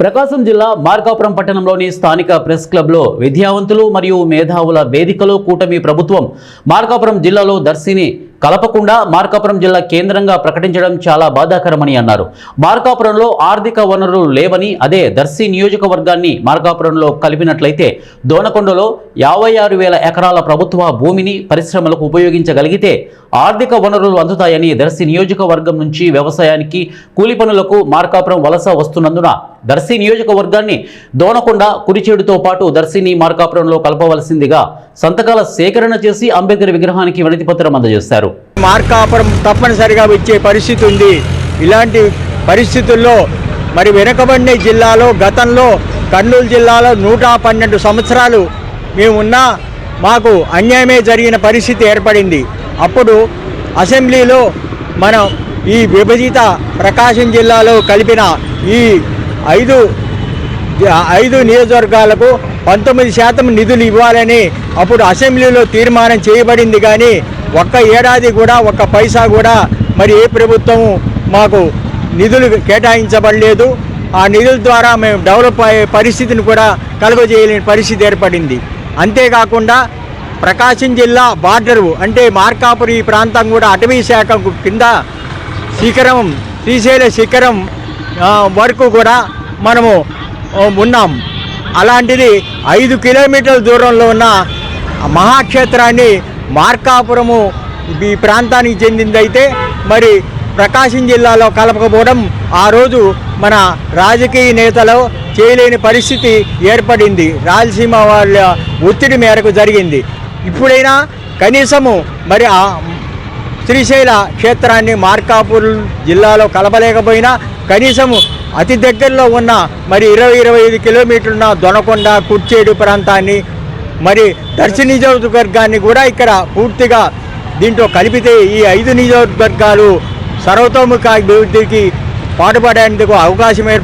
ప్రకాశం జిల్లా మార్కాపురం పట్టణంలోని స్థానిక ప్రెస్ క్లబ్లో విద్యావంతులు మరియు మేధావుల వేదికలో కూటమి ప్రభుత్వం మార్కాపురం జిల్లాలో దర్శిని కలపకుండా మార్కాపురం జిల్లా కేంద్రంగా ప్రకటించడం చాలా బాధాకరమని అన్నారు. మార్కాపురంలో ఆర్థిక వనరులు లేవని అదే దర్శి నియోజకవర్గాన్ని మార్కాపురంలో కలిపినట్లయితే దోనకొండలో యాభై ఆరు వేల ఎకరాల ప్రభుత్వ భూమిని పరిశ్రమలకు ఉపయోగించగలిగితే ఆర్థిక వనరులు అందుతాయని దర్శి నియోజకవర్గం నుంచి వ్యవసాయానికి కూలి పనులకు మార్కాపురం వలస వస్తున్నందున దర్శి నియోజకవర్గాన్ని దోనకొండ కురిచేడుతో పాటు దర్శిని మార్కాపురంలో కలపవలసిందిగా సంతకాల సేకరణ చేసి అంబేద్కర్ విగ్రహానికి వినతిపత్రం అందజేశారు. మార్కాపురం తప్పనిసరిగా వచ్చే పరిస్థితి ఉంది. ఇలాంటి పరిస్థితుల్లో మరి వెనుకబడిన జిల్లాలో గతంలో కర్నూలు జిల్లాలో నూట పన్నెండు సంవత్సరాలు మేము ఉన్నా మాకు అన్యాయమే జరిగిన పరిస్థితి ఏర్పడింది. అప్పుడు అసెంబ్లీలో మనం ఈ విభజిత ప్రకాశం జిల్లాలో కలిపిన ఈ ఐదు ఐదు నియోజకవర్గాలకు పంతొమ్మిది శాతం నిధులు ఇవ్వాలని అప్పుడు అసెంబ్లీలో తీర్మానం చేయబడింది కానీ ఒక్క ఏడాది కూడా ఒక్క పైసా కూడా మరి ఏ ప్రభుత్వం మాకు నిధులు కేటాయించబడలేదు. ఆ నిధుల ద్వారా మేము డెవలప్ అయ్యే పరిస్థితిని కూడా కలుగజేయలేని పరిస్థితి ఏర్పడింది. అంతేకాకుండా ప్రకాశం జిల్లా బార్డరు అంటే మార్కాపురి ప్రాంతం కూడా అటవీ శాఖ కింద శిఖరం శ్రీశైల శిఖరం వరకు కూడా మనము ఉన్నాం అలాంటిది ఐదు కిలోమీటర్ల దూరంలో ఉన్న మహాక్షేత్రాన్ని మార్కాపురము ఈ ప్రాంతానికి చెందిందైతే మరి ప్రకాశం జిల్లాలో కలపకపోవడం ఆ రోజు మన రాజకీయ నేతలో చేయలేని పరిస్థితి ఏర్పడింది. రాయలసీమ వాళ్ళ ఒత్తిడి మేరకు జరిగింది. ఇప్పుడైనా కనీసము మరి ఆ శ్రీశైల క్షేత్రాన్ని మార్కాపూర్ జిల్లాలో కలపలేకపోయినా కనీసము అతి దగ్గరలో ఉన్న మరి ఇరవై ఇరవై ఐదు కిలోమీటర్లున్న దొనకొండ కుర్చేడు ప్రాంతాన్ని మరి దర్శి నియోజకవర్గాన్ని కూడా ఇక్కడ పూర్తిగా దీంట్లో కలిపితే ఈ ఐదు నియోజకవర్గాలు సర్వతోముఖ అభివృద్ధికి పాటుపడేందుకు అవకాశం ఏర్పడు